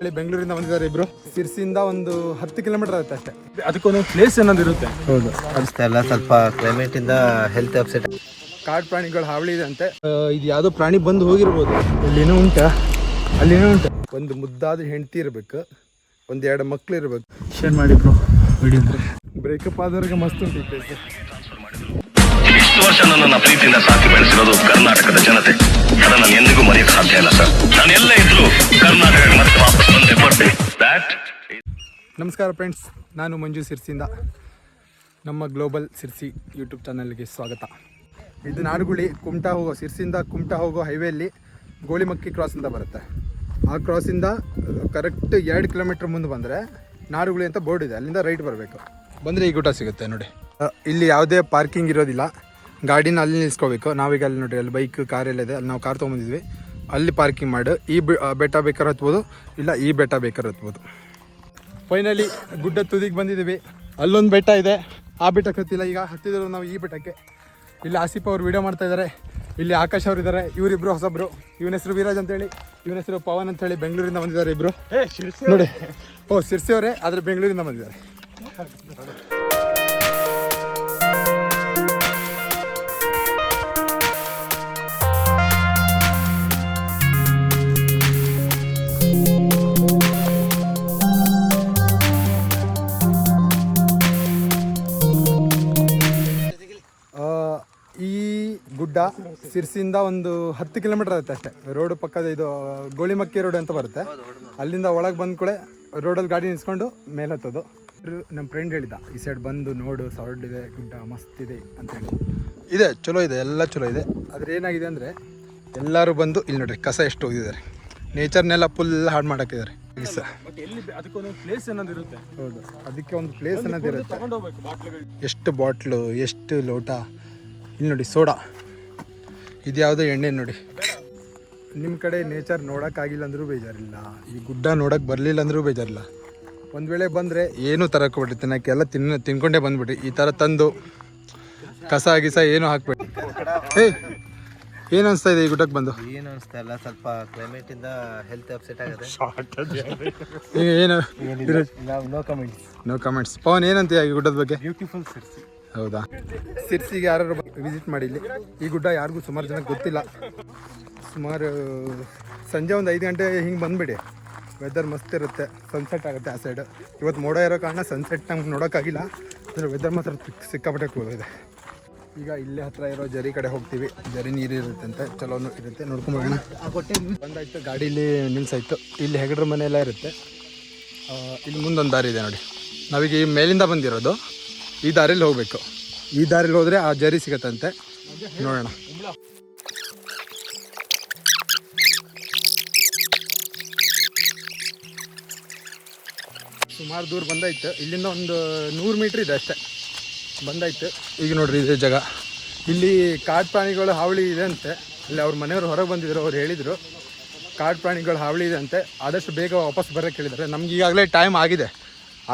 ಇಲ್ಲಿ ಬೆಂಗಳೂರಿಂದ ಬಂದಿದ್ದಾರೆ ಇಬ್ರು. ಸಿರ್ಸಿಯಿಂದ ಒಂದು ಹತ್ತು ಕಿಲೋಮೀಟರ್ ಆಗುತ್ತೆ ಅಷ್ಟೇ. ಅದಕ್ಕೊಂದು ಪ್ಲೇಸ್ ಅನ್ನೋದು ಇರುತ್ತೆ? ಹೌದು. ಅನಿಸ್ತಾ ಇಲ್ಲ ಸ್ವಲ್ಪ ಕ್ಲೈಮೇಟ್ ಇಂದ ಹೆಲ್ತ್ ಅಪ್ಸೆಟ್ ಕಾಡು ಪ್ರಾಣಿಗಳು ಹಾವಳಿ ಇದೆ ಅಂತೆ. ಇದು ಯಾವುದೋ ಪ್ರಾಣಿ ಬಂದು ಹೋಗಿರ್ಬೋದು. ಇಲ್ಲೇನೋ ಅಲ್ಲಿ ಅಲ್ಲೇನೋ ಉಂಟ? ಒಂದು ಮುದ್ದಾದ ಹೆಂಡತಿ ಇರಬೇಕು. ಒಂದು ಎರಡು ಮಕ್ಳು ಇರಬೇಕು. ಶೇರ್ ಮಾಡಿ ಬ್ರೋ ವಿಡಿಯೋ ಬ್ರೇಕಪ್ ಆದವ್ರಿಗೆ ಮಸ್ತ್ ಉಂಟು ಈ ಪ್ಲೇಸ್ ಇಷ್ಟು ವರ್ಷ ನನ್ನನ್ನು ಪ್ರೀತಿಯಿಂದ ಸಾಕಿ ಬೆಳೆಸಿರೋದು ಕರ್ನಾಟಕದ ಜನತೆ. ಅದನ್ನು ನಾನು ಎಂದಿಗೂ ಮರೆಯಕ್ಕೆ ಸಾಧ್ಯ ಇಲ್ಲ ಸರ್ ನಾನು ಎಲ್ಲೇ ಇದ್ರು ಕರ್ನಾಟಕ ಮತ್ತೆ ವಾಪಸ್ ನಮಸ್ಕಾರ ಫ್ರೆಂಡ್ಸ್, ನಾನು ಮಂಜು ಸಿರ್ಸಿಯಿಂದ ನಮ್ಮ ಗ್ಲೋಬಲ್ ಸಿರ್ಸಿ ಯೂಟ್ಯೂಬ್ ಚಾನಲ್ಗೆ ಸ್ವಾಗತ. ಇದು ನಾಡುಗುಳಿ ಕುಮಟಾ ಹೋಗೋ ಸಿರ್ಸಿಯಿಂದ ಕುಮಟಾ ಹೋಗೋ ಹೈವೇಲಿ ಗೋಳಿಮಕ್ಕಿ ಕ್ರಾಸ್ ಅಂತ ಬರುತ್ತೆ. ಆ ಕ್ರಾಸಿಂದ ಕರೆಕ್ಟ್ ಎರಡು ಕಿಲೋಮೀಟ್ರ್ ಮುಂದೆ ಬಂದರೆ ನಾಡುಗುಳಿ ಅಂತ ಬೋರ್ಡ್ ಇದೆ. ಅಲ್ಲಿಂದ ರೈಟ್ ಬರಬೇಕು. ಬಂದರೆ ಈ ಊಟ ಸಿಗುತ್ತೆ ನೋಡಿ. ಇಲ್ಲಿ ಯಾವುದೇ ಪಾರ್ಕಿಂಗ್ ಇರೋದಿಲ್ಲ. ಗಾಡಿನ ಅಲ್ಲಿ ನಿಲ್ಸ್ಕೋಬೇಕು. ನಾವೀಗ ಅಲ್ಲಿ ನೋಡಿ ಅಲ್ಲಿ ಬೈಕ್ ಕಾರ್ ಎಲ್ಲ ಇದೆ. ಅಲ್ಲಿ ನಾವು ಕಾರ್ ತೊಗೊಂಬಂದಿದ್ವಿ. ಅಲ್ಲಿ ಪಾರ್ಕಿಂಗ್ ಮಾಡಿ. ಈ ಬೆಟ್ಟ ಬೇಕಾದ್ರೆ ಹತ್ಬೋದು ಇಲ್ಲ ಈ ಬೆಟ್ಟ ಬೇಕಾದ್ರೆ ಹತ್ಬೋದು. ಫೈನಲಿ ಗುಡ್ಡ ತುದಿಗೆ ಬಂದಿದ್ದೀವಿ. ಅಲ್ಲೊಂದು ಬೆಟ್ಟ ಇದೆ. ಆ ಬೆಟ್ಟಕ್ಕೆ ಹತ್ತಿಲ್ಲ ಈಗ ಹತ್ತಿದ್ರು ನಾವು ಈ ಬೆಟ್ಟಕ್ಕೆ. ಇಲ್ಲಿ ಆಸಿಫ್ ಅವ್ರು ವಿಡಿಯೋ ಮಾಡ್ತಾ ಇದ್ದಾರೆ ಇಲ್ಲಿ ಆಕಾಶ್ ಅವರು ಇದ್ದಾರೆ ಇವರಿಬ್ರು ಹೊಸಬ್ರು. ಇವನ ಹೆಸರು ವೀರಾಜ್ ಅಂತೇಳಿ ಇವನ ಹೆಸರು ಪವನ್ ಅಂತ ಹೇಳಿ ಬೆಂಗಳೂರಿಂದ ಬಂದಿದ್ದಾರೆ ಇಬ್ರು. ನೋಡಿ. ಓ ಸಿರ್ಸಿ ಅವರೇ ಆದರೆ ಬೆಂಗಳೂರಿಂದ ಬಂದಿದ್ದಾರೆ. ಗುಡ್ಡ ಸಿರ್ಸಿಯಿಂದ ಒಂದು ಹತ್ತು ಕಿಲೋಮೀಟರ್ ಆಗುತ್ತೆ ಅಷ್ಟೇ. ರೋಡ್ ಪಕ್ಕದ ಇದು ಗೋಳಿಮಕ್ಕಿ ರೋಡ್ ಅಂತ ಬರುತ್ತೆ. ಅಲ್ಲಿಂದ ಒಳಗೆ ಬಂದ ಕೂಡ ರೋಡಲ್ಲಿ ಗಾಡಿ ನಿಲ್ಸ್ಕೊಂಡು ಮೇಲೆ ಹತ್ತೋದು. ನಮ್ಮ ಫ್ರೆಂಡ್ ಹೇಳಿದ ಈ ಸೈಡ್ ಬಂದು ನೋಡು ಸಾಲ್ಡ್ ಇದೆ ಗುಡ್ಡ ಮಸ್ತ್ ಇದೆ ಅಂತೇಳಿ ಇದೆ ಚಲೋ ಇದೆ ಎಲ್ಲ ಚಲೋ ಇದೆ. ಆದರೆ ಏನಾಗಿದೆ ಅಂದರೆ ಎಲ್ಲರೂ ಬಂದು ಇಲ್ಲಿ ನೋಡ್ರಿ ಕಸ ಎಷ್ಟು ಹೋಗಿದ್ದಾರೆ. ನೇಚರ್ನೆಲ್ಲ ಫುಲ್ ಹಾಳು ಮಾಡಾಕಿದ್ದಾರೆ. ಪ್ಲೇಸ್ ಇರುತ್ತೆ. ಹೌದು ಅದಕ್ಕೆ ಒಂದು ಪ್ಲೇಸ್ ಅನ್ನೋದಿರುತ್ತೆ ಎಷ್ಟು ಬಾಟ್ಲು ಎಷ್ಟು ಲೋಟ. ಇಲ್ಲಿ ನೋಡಿ ಸೋಡಾ. ಇದು ಯಾವುದೋ ಎಣ್ಣೆ ನೋಡಿ. ನಿಮ್ಮ ಕಡೆ ನೇಚರ್ ನೋಡೋಕ್ಕಾಗಿಲ್ಲ ಅಂದರೂ ಬೇಜಾರಿಲ್ಲ. ಈ ಗುಡ್ಡ ನೋಡೋಕ್ಕೆ ಬರಲಿಲ್ಲ ಅಂದರೂ ಬೇಜಾರಿಲ್ಲ. ಒಂದು ವೇಳೆ ಬಂದರೆ ಏನೂ ತರಕ್ಕೆ ಬಿಡ್ರಿ ತಿನ್ನೋಕ್ಕೆಲ್ಲ ತಿನ್ನ ತಿನ್ಕೊಂಡೇ ಬಂದ್ಬಿಟ್ರಿ ಈ ಥರ ತಂದು ಕಸ ಗಿಸ ಏನು ಹಾಕ್ಬೇಡಿ. ಏ ಏನು ಅನಿಸ್ತಾ ಇದೆ ಈ ಗುಡ್ಡಕ್ಕೆ ಬಂದು? ಏನು ಅನಿಸ್ತಾ ಇಲ್ಲ ಸ್ವಲ್ಪ ಕ್ಲೈಮೇಟಿಂದ ಹೆಲ್ತ್ ಅಪ್ಸೆಟ್ ಆಗಿದೆ. ಏನು? No comments no comments Pavan ಏನಂತೀಯ ಈ ಗುಡ್ಡದ ಬಗ್ಗೆ? ಬ್ಯೂಟಿಫುಲ್ ಸಿರ್ಸಿ ಹೌದಾ? ಸಿರ್ಸಿಗೆ ಯಾರು ವಿಸಿಟ್ ಮಾಡಿಲ್ಲಿ ಈ ಗುಡ್ಡ ಯಾರಿಗೂ ಸುಮಾರು ಜನಕ್ಕೆ ಗೊತ್ತಿಲ್ಲ. ಸುಮಾರು, ಸಂಜೆ ಒಂದು ಐದು ಗಂಟೆ ಹಿಂಗೆ ಬಂದುಬಿಡಿ. ವೆದರ್ ಮಸ್ತ್ ಇರುತ್ತೆ. ಸನ್ಸೆಟ್ ಆಗುತ್ತೆ ಆ ಸೈಡ್ ಇವತ್ತು ಮೋಡ ಇರೋ ಕಾರಣ ಸನ್ಸೆಟ್ ನಮ್ಗೆ ನೋಡೋಕ್ಕಾಗಿಲ್ಲ. ಅಂದರೆ ವೆದರ್ ಮಾತ್ರ ಸಿಕ್- ಸಿಕ್ಕಾಪಟ್ಟೆ ಕೂಲ್ ಇದೆ. ಈಗ ಇಲ್ಲೇ ಹತ್ರ ಇರೋ ಜರಿ ಕಡೆ ಹೋಗ್ತೀವಿ. ಜರಿ ನೀರು ಇರುತ್ತೆ ಅಂತ. ಚಲೋ ಇರುತ್ತೆ. ನೋಡ್ಕೊಂಬೋಣ ಬಂದಾಯ್ತು ಗಾಡಿ ಇಲ್ಲಿ ನಿಲ್ಸಾಯ್ತು. ಇಲ್ಲಿ ಹೆಗಡ್ರ ಮನೆ ಎಲ್ಲ ಇರುತ್ತೆ ಇಲ್ಲಿ ಮುಂದೊಂದು ದಾರಿ ಇದೆ ನೋಡಿ. ನಾವೀಗ ಈ ಮೇಲಿಂದ ಬಂದಿರೋದು. ಈ ದಾರಿಲಿ ಹೋಗಬೇಕು. ಈ ದಾರಿಲಿ ಹೋದ್ರೆ ಆ ಜರಿ ಸಿಗತ್ತಂತೆ. ನೋಡೋಣ. ಸುಮಾರು ದೂರ ಬಂದಾಯ್ತು ಇಲ್ಲಿಂದ ಒಂದು ನೂರು ಮೀಟ್ರ್ ಇದೆ ಅಷ್ಟೇ. ಬಂದಾಯ್ತು ಈಗ ನೋಡ್ರಿ ಇದೇ ಜಾಗ. ಇಲ್ಲಿ ಕಾಡು ಪ್ರಾಣಿಗಳು ಹಾವಳಿ ಇದೆ ಅಂತೆ. ಅಲ್ಲಿ ಅವ್ರ ಮನೆಯವರು ಹೊರಗೆ ಬಂದಿದ್ರು, ಅವ್ರು ಹೇಳಿದರು. ಕಾಡು ಪ್ರಾಣಿಗಳು ಹಾವಳಿ ಇದೆ ಅಂತೆ. ಆದಷ್ಟು ಬೇಗ ವಾಪಸ್ ಬರೋಕ್ಕೆ ಹೇಳಿದ್ದಾರೆ. ನಮ್ಗೆ ಈಗಾಗಲೇ ಟೈಮ್ ಆಗಿದೆ.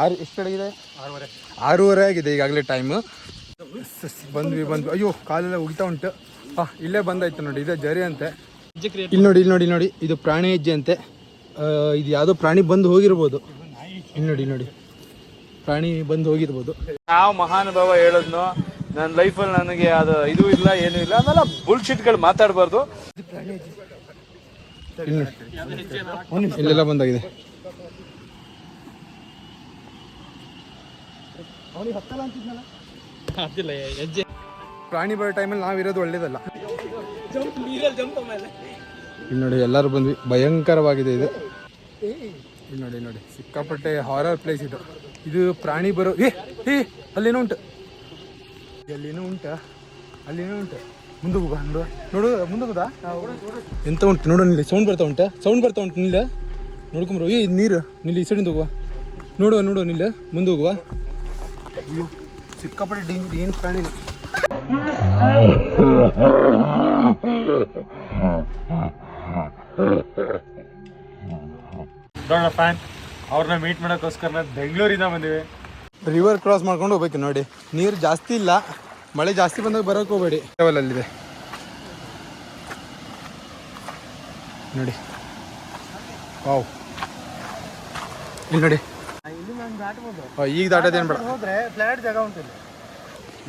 ಆರು ಎಷ್ಟು ಆಗಿದೆ ಆರೂವರೆ. ಆರೂವರೆ ಆಗಿದೆ ಈಗಾಗಲೇ ಟೈಮು ಬಂದ್ವಿ ಬಂದ್ವಿ. ಅಯ್ಯೋ ಕಾಲೆಲ್ಲ ಉಗಿತಾ ಉಂಟು. ಹಾಂ ಇಲ್ಲೇ ಬಂದಾಯ್ತು ನೋಡಿ ಇದೇ ಜರಿ ಅಂತೆ. ಇಲ್ಲಿ ನೋಡಿ ಇಲ್ಲಿ ನೋಡಿ ನೋಡಿ ಇದು ಪ್ರಾಣಿ ಹೆಜ್ಜೆ ಅಂತೆ. ಇದು ಯಾವುದೋ ಪ್ರಾಣಿ ಬಂದು ಹೋಗಿರ್ಬೋದು. ಇಲ್ಲಿ ನೋಡಿ ಇಲ್ಲಿ ನೋಡಿ. ಪ್ರಾಣಿ ಬಂದು ಹೋಗಿರ್ಬೋದು. ನಾವು ಮಹಾನುಭಾವ ಹೇಳೋದ್ನು ನನ್ನ ಲೈಫಲ್ಲಿ ನನಗೆ ಅದು ಇದು ಇಲ್ಲ ಏನೂ ಇಲ್ಲ ಅದೆಲ್ಲ ಬುಲ್ಶಿಟ್ಗಳು ಮಾತಾಡಬಾರ್ದು. ಪ್ರಾಣಿ ಬರೋ ಟೈಮಲ್ಲಿ ನಾವಿರೋದು ಒಳ್ಳೇದಲ್ಲ. ಇಲ್ಲಿ ನೋಡಿ ಎಲ್ಲರೂ ಬಂದ್ವಿ. ಭಯಂಕರವಾಗಿದೆ ಇದು. ಇಲ್ಲಿ ನೋಡಿ ನೋಡಿ. ಸಿಕ್ಕಾಪಟ್ಟೆ ಹಾರರ್ ಪ್ಲೇಸ್ ಇದು. ಇದು ಪ್ರಾಣಿ ಬರೋ ಏ ಏ ಅಲ್ಲೇನೋ ಉಂಟು. ಅಲ್ಲೇನೋ ಉಂಟಾ? ಅಲ್ಲೇನೋ ಉಂಟು. ಮುಂದೆ ಹೋಗ ನೋಡು ನೋಡು ಮುಂದೆ ಹೋಗದಾ? ಎಂತ ಉಂಟು? ನೋಡು ನಿಲ್ಲಿ. ಸೌಂಡ್ ಬರ್ತಾ ಉಂಟು? ಸೌಂಡ್ ಬರ್ತಾ ಉಂಟು ನಿಲ್ಲ. ನೋಡ್ಕೊಂಬರು ಏ ನೀರು. ನಿಲ್ಲಿ ಈ ಸೈಡಿಂದ ಹೋಗುವ. ನೋಡುವ ನೋಡುವ ನಿಲ್ಲ. ಮುಂದೆ ಹೋಗುವ. ಅಯ್ಯೋ ಸಿಕ್ಕಾಪಟ್ಟೆ ಡೇಂಜರ್ ಏನು ಪ್ರಾಣಿ? ನೋಡೋಣ ಫ್ಯಾನ್ ಅವ್ರನ್ನ ಮೀಟ್ ಮಾಡೋಕ್ಕೋಸ್ಕರ ಬೆಂಗಳೂರಿಂದ ಬಂದಿವಿ. ರಿವರ್ ಕ್ರಾಸ್ ಮಾಡ್ಕೊಂಡು ಹೋಗ್ಬೇಕು ನೋಡಿ. ನೀರು ಜಾಸ್ತಿ ಇಲ್ಲ. ಮಳೆ ಜಾಸ್ತಿ ಬಂದಾಗ ಬರೋಕೆ ಹೋಗಬೇಡಿ. ಅಲ್ಲಿದೆ. ನೋಡಿ. ವಾವ್ ಇಲ್ಲಿ ನೋಡಿ. ದಾಟ್ಬೋದು. ಆ, ಈಗ ದಾಟೋದೇನು ಬೇಡ. ಹೋದ್ರೆ ಫ್ಲಾಟ್ ಜಾಗ ಉಂಟು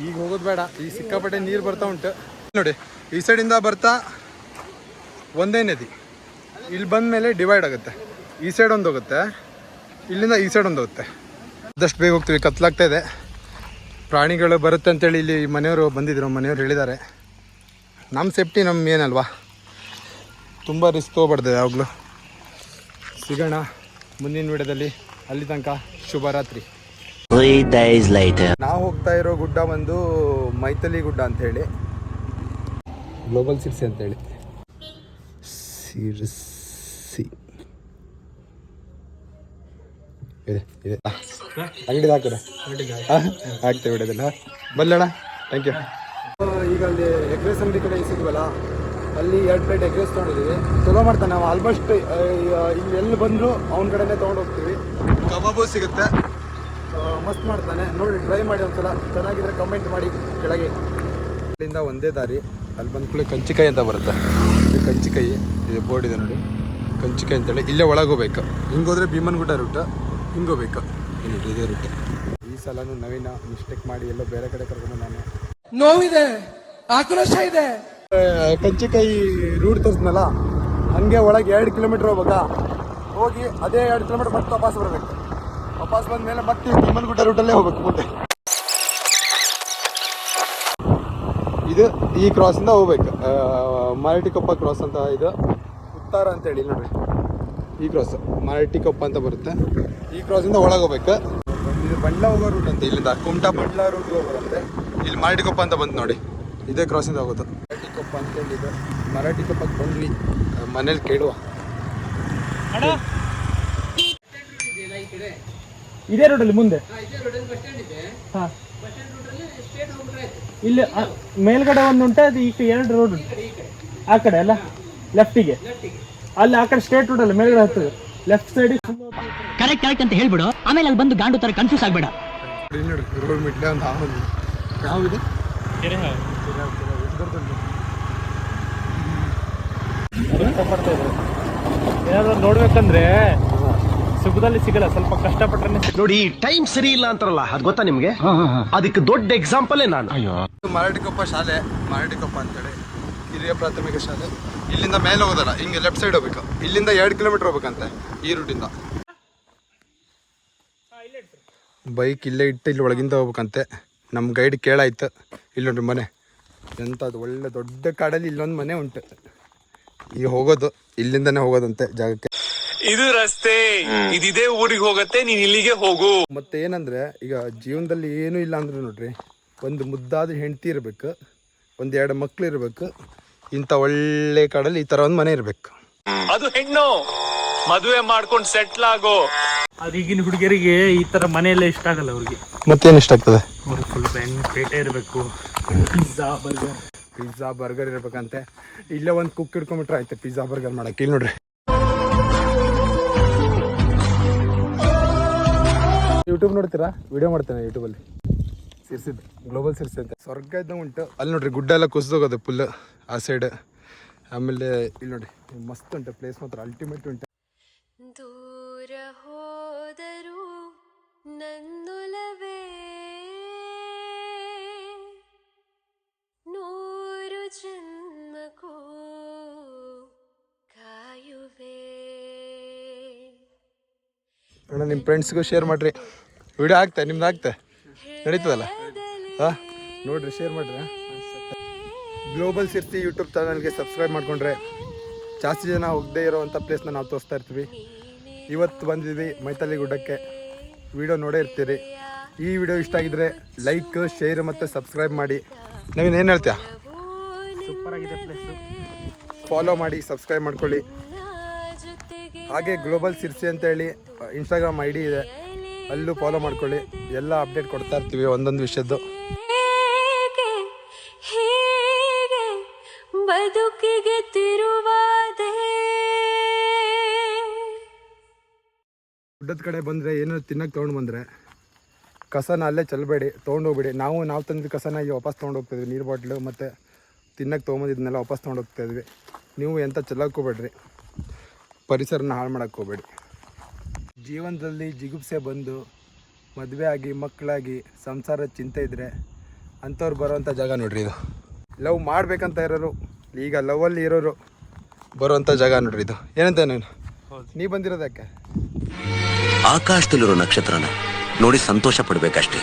ಈಗ ಹೋಗೋದು ಬೇಡ. ಈಗ ಸಿಕ್ಕಾಪಟ್ಟೆ ನೀರು ಬರ್ತಾ ಉಂಟು. ನೋಡಿ ಈ ಸೈಡಿಂದ ಬರ್ತಾ ಒಂದೇ ನದಿ. ಇಲ್ಲಿ ಬಂದ ಮೇಲೆ ಡಿವೈಡ್ ಆಗುತ್ತೆ. ಈ ಸೈಡ್ ಒಂದು ಹೋಗುತ್ತೆ. ಇಲ್ಲಿಂದ ಈ ಸೈಡ್ ಒಂದು ಹೋಗುತ್ತೆ. ಆದಷ್ಟು ಬೇಗ ಹೋಗ್ತೀವಿ. ಕತ್ಲಾಗ್ತಾ ಇದೆ. ಪ್ರಾಣಿಗಳು ಬರುತ್ತೆ ಅಂತೇಳಿ ಇಲ್ಲಿ ಮನೆಯವರು ಬಂದಿದ್ರು. ಮನೆಯವರು ಹೇಳಿದ್ದಾರೆ. ನಮ್ಮ ಸೇಫ್ಟಿ ನಮ್ಮ ಏನಲ್ವಾ? ತುಂಬ ರಿಸ್ಕ್ ತೊಗೊಬಾರ್ದು ಯಾವಾಗಲೂ. ಸಿಗೋಣ. ಮುಂದಿನ ವಿಡಿಯೋದಲ್ಲಿ ಅಲ್ಲಿ ತನಕ ಶುಭರಾತ್ರಿ. Three days later. ನಾವು ಹೋಗ್ತಾ ಇರೋ ಗುಡ್ಡ ಬಂದು ಮೈಥಲಿ ಗುಡ್ಡ ಅಂತ ಹೇಳಿ ಗ್ಲೋಬಲ್ ಸಿರ್ಸಿ ಅಂತ ಹೇಳಿ ಸಿರ್ಸಿ ಇದೆ ಇದೆ ಅಂಗಡಿ ಹಾಕಿರ ಹಾಕ್ತೇವೆ ಬಿಡೋದಿಲ್ಲ. ಬಲ್ಲಣ್ಣ ಥ್ಯಾಂಕ್ ಯು ಈಗ ಅಲ್ಲಿ ಎಗ್ರೆಸ್ ಅಂಗಡಿ ಕಡೆ ಸಿಗ್ವಲ್ಲ? ಅಲ್ಲಿ ಎರಡು ಪ್ಲೇಟ್ ಎಗ್ ರೈಸ್ ತೊಗೊಂಡಿದ್ದೀವಿ. ಚಲೋ ಮಾಡ್ತಾನೆ ನಾವು ಆಲ್ಮೋಸ್ಟ್ ಇಲ್ಲಿ ಎಲ್ಲಿ ಬಂದರೂ ಅವನ ಕಡೆನೇ ತೊಗೊಂಡು ಹೋಗ್ತೀವಿ. ಕಬಾಬು ಸಿಗುತ್ತೆ. ಮಸ್ತ್ ಮಾಡ್ತಾನೆ. ನೋಡಿ ಟ್ರೈ ಮಾಡಿ ಒಂದ್ಸಲ. ಚೆನ್ನಾಗಿದ್ರೆ ಕಮೆಂಟ್ ಮಾಡಿ ಕೆಳಗೆ. ಇಲ್ಲಿಂದ ಒಂದೇ ದಾರಿ. ಅಲ್ಲಿ ಬಂದ ಕೂಡಲೇ ಕಂಚಿಕಾಯಿ ಅಂತ ಬರುತ್ತೆ. ಇದು ಕಂಚಿಕಾಯಿ. ಇದು ಬೋರ್ಡ್ ಇದೆ ನೋಡಿ. ಕಂಚಿಕಾಯಿ ಅಂತೇಳಿ. ಇಲ್ಲೇ ಒಳಗೋಗ್ಬೇಕು ಹಿಂಗೋದ್ರೆ ಭೀಮನ್ಗುಡ್ಡ ರೂಟ್. ಹಿಂಗೋಗ್ಬೇಕು ಇಲ್ಲಿ ಇದೇ ರೂಟ್. ಈ ಸಲನೂ ನವೀನ ಮಿಸ್ಟೇಕ್ ಮಾಡಿ ಎಲ್ಲೋ ಬೇರೆ ಕಡೆ ಕರ್ಕೊಂಡು ನಾನು ನೋವಿದೆ. ಆಕ್ರೋಶ ಇದೆ. ಕಂಚಿಕಾಯಿ ರೂಟ್ ತೋರಿಸ್ನಲ್ಲ ಹಂಗೆ ಒಳಗೆ ಎರಡು ಕಿಲೋಮೀಟ್ರ್ ಹೋಗ್ಬೇಕಾ? ಹೋಗಿ ಅದೇ ಎರಡು ಕಿಲೋಮೀಟ್ರ್ ಮತ್ತೆ ವಾಪಸ್ ಬರಬೇಕು. ವಾಪಸ್ ಬಂದ ಮೇಲೆ ಮತ್ತೆ ಗುಡ್ಡ ರೂಟಲ್ಲೇ ಹೋಗ್ಬೇಕು ಮುಂದೆ. ಇದು ಈ ಕ್ರಾಸಿಂದ ಹೋಗ್ಬೇಕು. ಮರಾಠಿ ಮಾರಟಿಕೊಪ್ಪ ಕ್ರಾಸ್ ಅಂತ ಇದು. ಉತ್ತಾರ ಅಂತ ಹೇಳಿ ನೋಡ್ರಿ. ಈ ಕ್ರಾಸ್ ಮಾರಟಿಕೊಪ್ಪ ಅಂತ ಬರುತ್ತೆ. ಈ ಕ್ರಾಸಿಂದ ಒಳಗೆ ಹೋಗ್ಬೇಕು. ಇದು ಬಂಡ್ಲ ಹೋಗೋ ರೂಟ್ ಅಂತ, ಇಲ್ಲಿಂದ ಕುಮಟಾ ಬಂಡ್ಲ ರೂಟ್ ಬರುತ್ತೆ ಇಲ್ಲಿ ಮಾರಟಿಕೊಪ್ಪ ಅಂತ ಬಂತು ನೋಡಿ. ಇದೇ ಕ್ರಾಸಿಂದ ಹೋಗೋದು ಮರಾಠಿಕೊಪ್ಪ ಅಂತೇಳಿದ್ರು ಮರಾಠಿ ಮರಾಠಿಕೊಪ್ಪಕ್ಕೆ ಬಂದ್ವಿ. ಮನೇಲಿ ಕೇಳುವ. ಇದೇ ರೋಡಲ್ಲಿ ಮುಂದೆ? ಹಾ. ಇಲ್ಲಿ ಮೇಲ್ಗಡೆ ಒಂದು ಉಂಟು ಅದು ಈಗ ಎರಡು ರೋಡ್ ಉಂಟು? ಆ ಕಡೆ ಅಲ್ಲ? ಲೆಫ್ಟಿಗೆ ಅಲ್ಲಿ ಆ ಕಡೆ ಸ್ಟೇಟ್ ರೋಡ್ ಅಲ್ಲಿ ಮೇಲ್ಗಡೆ ಹತ್ತದ. ಲೆಫ್ಟ್ ಸೈಡ್ ಕರೆಕ್ಟ್ ಕರೆಕ್ಟ್ ಅಂತ ಹೇಳ್ಬಿಡು. ಆಮೇಲೆ ಅಲ್ಲಿ ಬಂದು ಗಾಂಡು ತರ ಕನ್ಫ್ಯೂಸ್ ಆಗ್ಬೇಡ. ರೋಡ್ ಮಿಡ್ಲೆ ಒಂದು ಹಾವು ಯಾವ ಇದ್ರು ಏನಾದ್ರು ನೋಡ್ಬೇಕಂದ್ರೆ ಸುಖದಲ್ಲಿ ಸಿಗಲ್ಲ ಸ್ವಲ್ಪ ಕಷ್ಟಪಟ್ರೆ ನೋಡಿ ಟೈಮ್ ಸರಿ ಇಲ್ಲ ಅಂತಾರಲ್ಲ ಅದು ಗೊತ್ತಾ ನಿಮ್ಗೆ? ಅದಕ್ಕೆ ದೊಡ್ಡ ಎಕ್ಸಾಂಪಲ್ ನಾನು. ಮರಾಠಿಕೊಪ್ಪ ಶಾಲೆ ಮರಾಠಿಕೊಪ್ಪ ಅಂತೇಳಿ. ಹಿರಿಯ ಪ್ರಾಥಮಿಕ ಶಾಲೆ. ಇಲ್ಲಿಂದ ಮೇಲೆ ಹೋಗೋದಲ್ಲ ಹಿಂಗೆ ಲೆಫ್ಟ್ ಸೈಡ್ ಹೋಗ್ಬೇಕು. ಇಲ್ಲಿಂದ ಎರಡು ಕಿಲೋಮೀಟರ್ ಹೋಗ್ಬೇಕಂತೆ ಈ ರೂಟಿಂದ ಬೈಕ್ ಇಲ್ಲೇ ಇಟ್ಟು ಇಲ್ಲಿ ಒಳಗಿಂದ ಹೋಗ್ಬೇಕಂತೆ. ನಮ್ಮ ಗೈಡ್ ಕೇಳಾಯ್ತು. ಇಲ್ಲಿ ನೋಡ್ರಿ ಮನೆ. ಎಂಥದ್ದು ಒಳ್ಳೆ ದೊಡ್ಡ ಕಾಡಲ್ಲಿ ಇಲ್ಲೊಂದು ಮನೆ ಉಂಟು. ಈಗ ಹೋಗೋದು ಇಲ್ಲಿಂದನೇ ಹೋಗೋದಂತೆ ಜಾಗಕ್ಕೆ. ಇದು ರಸ್ತೆ. ಇದಿದೆ ಊರಿಗೆ ಹೋಗತ್ತೆ ನೀನ್ ಇಲ್ಲಿಗೆ ಹೋಗು. ಮತ್ತೆ ಏನಂದ್ರೆ ಈಗ ಜೀವನದಲ್ಲಿ ಏನು ಇಲ್ಲ ಅಂದ್ರೆ ನೋಡ್ರಿ ಒಂದು ಮುದ್ದಾದ ಹೆಂಡತಿ ಇರಬೇಕು ಒಂದೆರಡು ಎರಡು ಮಕ್ಳು ಇರಬೇಕು ಇಂತ ಒಳ್ಳೆ ಕಾಡಲ್ಲಿ ಈ ತರ ಒಂದು ಮನೆ ಇರಬೇಕು. ಅದು ಹೆಣ್ಣು. ಮದುವೆ ಮಾಡ್ಕೊಂಡು ಸೆಟ್ಲ್ ಆಗೋ. ಅದು ಈಗಿನ ಹುಡುಗಿಯರಿಗೆ ಈ ತರ ಮನೆಯಲ್ಲ ಇಷ್ಟ ಆಗಲ್ಲ ಅವ್ರಿಗೆ. ಮತ್ತೇನು ಇಷ್ಟ ಆಗ್ತದೆ? ಅವ್ರಿಗೆ ಫುಲ್ ಪೇಟೆ ಇರಬೇಕು ಪಿಜ್ಜಾ ಬರ್ಗರ್ ಪಿಜ್ಜಾ ಬರ್ಗರ್ ಇರ್ಬೇಕಂತೆ. ಇಲ್ಲೇ ಒಂದು ಕುಕ್ ಹಿಡ್ಕೊಂಬಿಟ್ರೆ ಆಯ್ತು ಪಿಜ್ಜಾ ಬರ್ಗರ್ ಮಾಡಕ್ಕೆ ಇಲ್ಲಿ ನೋಡ್ರಿ. ಯೂಟ್ಯೂಬ್ ನೋಡ್ತೀರಾ? ವಿಡಿಯೋ ಮಾಡ್ತೇನೆ ಯೂಟ್ಯೂಬಲ್ಲಿ ಸಿರ್ಸಿದ್ದು. ಗ್ಲೋಬಲ್ ಸಿರ್ಸಿ ಅಂತ ಸ್ವರ್ಗ ಇದ್ದ ಉಂಟು. ಅಲ್ಲಿ ನೋಡ್ರಿ ಗುಡ್ಡ ಎಲ್ಲ ಕುಸ್ದೋಗೋದು ಫುಲ್ ಆ ಸೈಡ್ ಆಮೇಲೆ ಇಲ್ಲಿ ನೋಡಿ ಮಸ್ತ್ ಉಂಟು ಪ್ಲೇಸ್ ಮಾತ್ರ. ಅಲ್ಟಿಮೇಟ್ ಉಂಟು. ನಿಮ್ಮ ಫ್ರೆಂಡ್ಸ್ಗೂ ಶೇರ್ ಮಾಡಿರಿ. ವಿಡಿಯೋ ಆಗ್ತಾ ನಿಮ್ದು ಆಗ್ತಾ? ನಡೀತದಲ್ಲ? ಹಾಂ? ನೋಡಿರಿ ಶೇರ್ ಮಾಡಿರಿ ಗ್ಲೋಬಲ್ ಸಿರ್ಸಿ ಯೂಟ್ಯೂಬ್ ಚಾನಲ್ಗೆ ಸಬ್ಸ್ಕ್ರೈಬ್ ಮಾಡಿಕೊಂಡ್ರೆ ಜಾಸ್ತಿ ಜನ ಹೋಗದೇ ಇರೋವಂಥ ಪ್ಲೇಸ್ನ ನಾವು ತೋರಿಸ್ತಾ ಇರ್ತೀವಿ. ಇವತ್ತು ಬಂದಿದ್ವಿ ಮೈತಲ್ಲಿ ಗುಡ್ಡಕ್ಕೆ. ವಿಡಿಯೋ ನೋಡೇ ಇರ್ತೀರಿ. ಈ ವಿಡಿಯೋ ಇಷ್ಟ ಆಗಿದ್ರೆ ಲೈಕ್ ಶೇರ್ ಮತ್ತು ಸಬ್ಸ್ಕ್ರೈಬ್ ಮಾಡಿ. ನವೀನ್ ಏನು ಹೇಳ್ತೀಯ? ಸೂಪರ್ ಆಗಿದೆ ಪ್ಲೇಸ್ ಫಾಲೋ ಮಾಡಿ ಸಬ್ಸ್ಕ್ರೈಬ್ ಮಾಡ್ಕೊಳ್ಳಿ. ಹಾಗೆ ಗ್ಲೋಬಲ್ ಸಿರ್ಸಿ ಅಂತೇಳಿ ಇನ್ಸ್ಟಾಗ್ರಾಮ್ ಐ ಡಿ ಇದೆ. ಅಲ್ಲೂ ಫಾಲೋ ಮಾಡ್ಕೊಳ್ಳಿ. ಎಲ್ಲ ಅಪ್ಡೇಟ್ ಕೊಡ್ತಾ ಇರ್ತೀವಿ ಒಂದೊಂದು ವಿಷಯದ್ದು. ಬದುಕಿಗೆ ತಿರುವಾದೆ? ಗುಡ್ಡದ ಕಡೆ ಬಂದರೆ ಏನಾದ್ರು ತಿನ್ನಕ್ಕೆ ತೊಗೊಂಡು ಬಂದರೆ ಕಸನ ಅಲ್ಲೇ ಚೆಲ್ಲಬೇಡಿ ತೊಗೊಂಡೋಗ್ಬೇಡಿ ನಾವು ನಾವು ತಂದಿದ್ದ ಕಸನ ಈಗ ವಾಪಸ್ ತೊಗೊಂಡು ಹೋಗ್ತಿದ್ವಿ ನೀರು ಬಾಟ್ಲು ಮತ್ತು ತಿನ್ನಕ್ಕೆ ತೊಗೊಂಬಂದಿದ್ದನ್ನೆಲ್ಲ ವಾಪಸ್ ತೊಗೊಂಡು ಹೋಗ್ತಾ ಇದ್ವಿ ನೀವು ಎಂಥ ಚೆಲ್ಲಕ್ಕೆ ಹೋಗ್ಬೇಡ್ರಿ. ಪರಿಸರನ ಹಾಳು ಮಾಡೋಕ್ಕೆ ಹೋಗ್ಬೇಡಿ. ಜೀವನದಲ್ಲಿ ಜಿಗುಪ್ಸೆ ಬಂದು ಮದುವೆ ಆಗಿ ಮಕ್ಕಳಾಗಿ ಸಂಸಾರದ ಚಿಂತೆ ಇದ್ದರೆ ಅಂಥವ್ರು ಬರೋವಂಥ ಜಾಗ ನೋಡ್ರಿ ಇದು. ಲವ್ ಮಾಡ್ಬೇಕಂತ ಇರೋರು ಈಗ ಲವಲ್ಲಿ ಇರೋರು ಬರುವಂಥ ಜಾಗ ನೋಡ್ರಿ ಇದು. ಏನಂತ ನಾನು? ನೀ ಬಂದಿರೋದಕ್ಕೆ ಆಕಾಶದಲ್ಲಿರೋ ನಕ್ಷತ್ರನ ನೋಡಿ ಸಂತೋಷ ಪಡ್ಬೇಕಷ್ಟೇ.